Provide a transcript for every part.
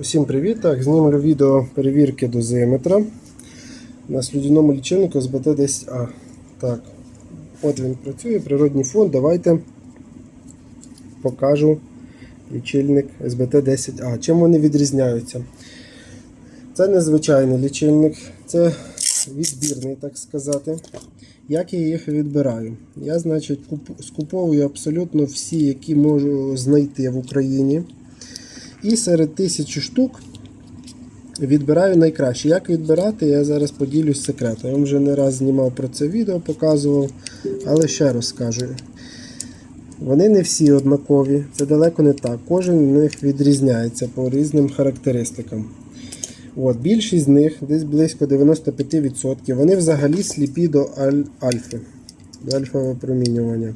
Усім привіт! Так, знімлю відео перевірки дозиметра на слюдяному лічильнику з БТ-10А. Так, от він працює, природній фон. Давайте покажу лічильник СБТ-10А. Чим вони відрізняються? Це незвичайний лічильник, це відбірний, так сказати. Як я їх відбираю? Я, значить, скуповую абсолютно всі, які можу знайти в Україні. І серед тисячі штук відбираю найкраще. Як відбирати, я зараз поділюсь секретом. Я вам вже не раз знімав про це відео, показував, але ще раз скажу. Вони не всі однакові, це далеко не так. Кожен з них відрізняється по різним характеристикам. От, більшість з них, десь близько 95%, вони взагалі сліпі до аль- альфи, до альфа випромінювання.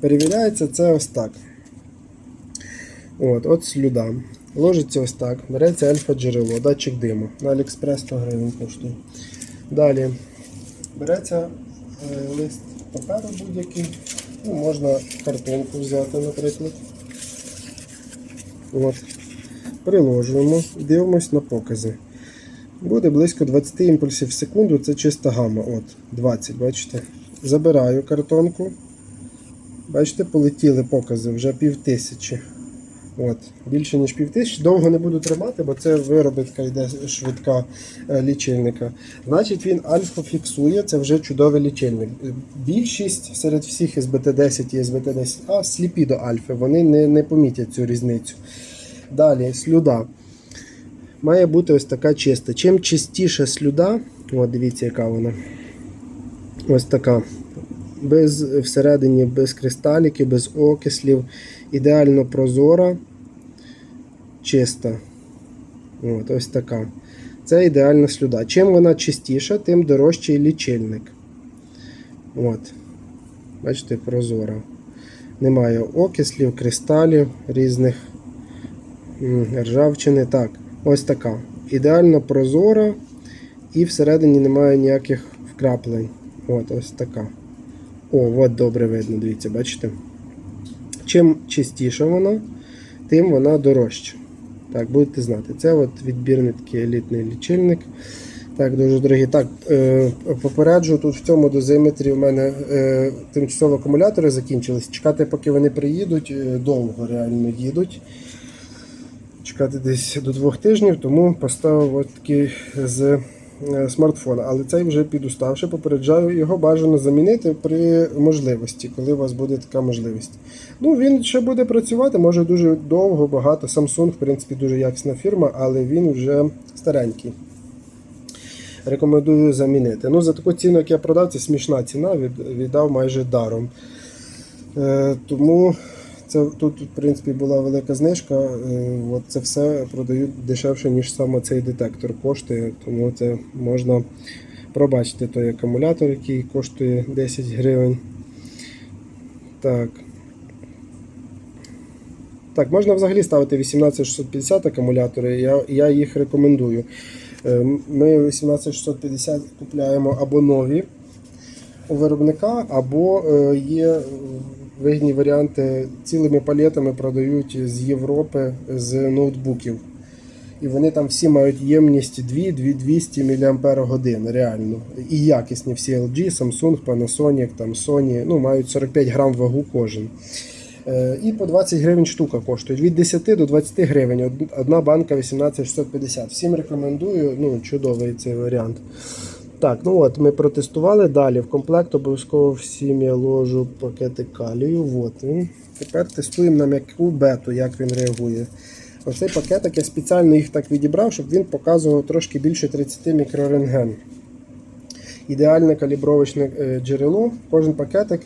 Перевіряється це ось так. От, от слюда. Ложиться ось так. Береться альфа-джерело, датчик диму. На Аліекспрес 100 гривень коштує. Далі береться е, лист паперу будь-який. Ну, можна картонку взяти, наприклад. От. Приложуємо дивимось на покази. Буде близько 20 імпульсів в секунду, це чиста гама. От, 20, бачите. Забираю картонку. Бачите, полетіли покази вже пів тисячі. От, більше ніж пів тисячі. Довго не буду тримати, бо це виробітка йде швидка е, лічильника. Значить, він альфа фіксує, це вже чудовий лічильник. Більшість серед всіх СБТ-10 і СБТ-10А сліпі до альфи, вони не, не помітять цю різницю. Далі, слюда. Має бути ось така чиста. Чим чистіша слюда, от дивіться, яка вона. Ось така. Без всередині без кристаліків, без окислів, ідеально прозора, чиста. От, ось така. Це ідеальна слюда. Чим вона чистіша, тим дорожчий лічильник. От. Бачите, прозора. Немає окислів, кристалів різних ржавчини. Так, ось така. Ідеально прозора і всередині немає ніяких вкраплень. От, ось така. О, от добре видно, дивіться, бачите? Чим чистіша вона, тим вона дорожча. Так, будете знати. Це от відбірний такий елітний лічильник. Так, дуже дорогі. Так, е, попереджу, тут в цьому дозиметрі у мене е, тимчасово акумулятори закінчились. Чекати, поки вони приїдуть, е, довго реально їдуть. Чекати десь до двох тижнів, тому поставив от такий з смартфона. Але цей вже підуставши, попереджаю, його бажано замінити при можливості, коли у вас буде така можливість. Ну, він ще буде працювати, може дуже довго, багато. Samsung, в принципі, дуже якісна фірма, але він вже старенький. Рекомендую замінити. Ну, за таку ціну, як я продав, це смішна ціна, віддав майже даром. Е, тому це тут, в принципі, була велика знижка. Е, от це все продають дешевше, ніж саме цей детектор коштує. Тому це можна пробачити той акумулятор, який коштує 10 гривень. Так. Так, можна взагалі ставити 18650 акумулятори, я, я їх рекомендую. Е, Ми 18650 купляємо або нові у виробника, або е, є вигідні варіанти цілими палетами продають з Європи з ноутбуків. І вони там всі мають ємність 2-200 мАч реально. І якісні всі LG, Samsung, Panasonic, там Sony, ну, мають 45 грам вагу кожен. Е, І по 20 гривень штука коштують. Від 10 до 20 гривень. Одна банка 18650. Всім рекомендую, ну, чудовий цей варіант. Так, ну от ми протестували далі. В комплект обов'язково всім я ложу пакети калію. От він. Тепер тестуємо на м'яку бету, як він реагує. Оцей пакетик я спеціально їх так відібрав, щоб він показував трошки більше 30 мікрорентген. Ідеальне калібровочне е, джерело. Кожен пакетик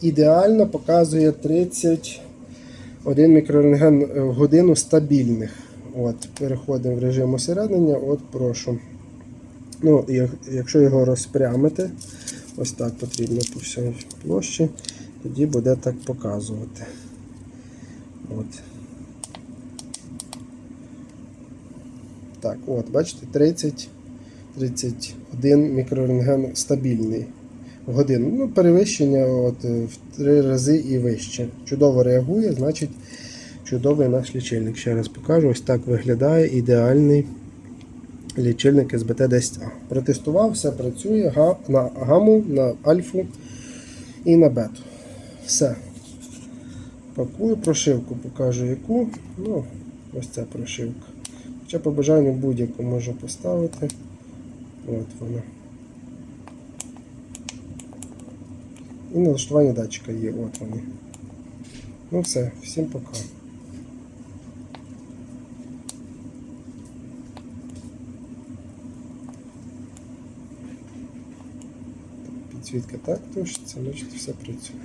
ідеально показує 31 мікрорентген в годину стабільних. От, Переходимо в режим осереднення. От прошу. Ну, якщо його розпрямити, ось так потрібно по всій площі, тоді буде так показувати. От. Так, от, бачите, 30, 31 мікрорентген стабільний в годину. Ну, перевищення от, в три рази і вище. Чудово реагує, значить чудовий наш лічильник. Ще раз покажу. Ось так виглядає ідеальний лічильник СБТ-10А. Протестував, все працює на гаму, на альфу і на бету. Все. Пакую прошивку, покажу яку. Ну, ось ця прошивка. Хоча по бажанню будь-яку можу поставити. От вона. І налаштування датчика є, от вони. Ну все, всім пока. Підсвітка так це значить все працює.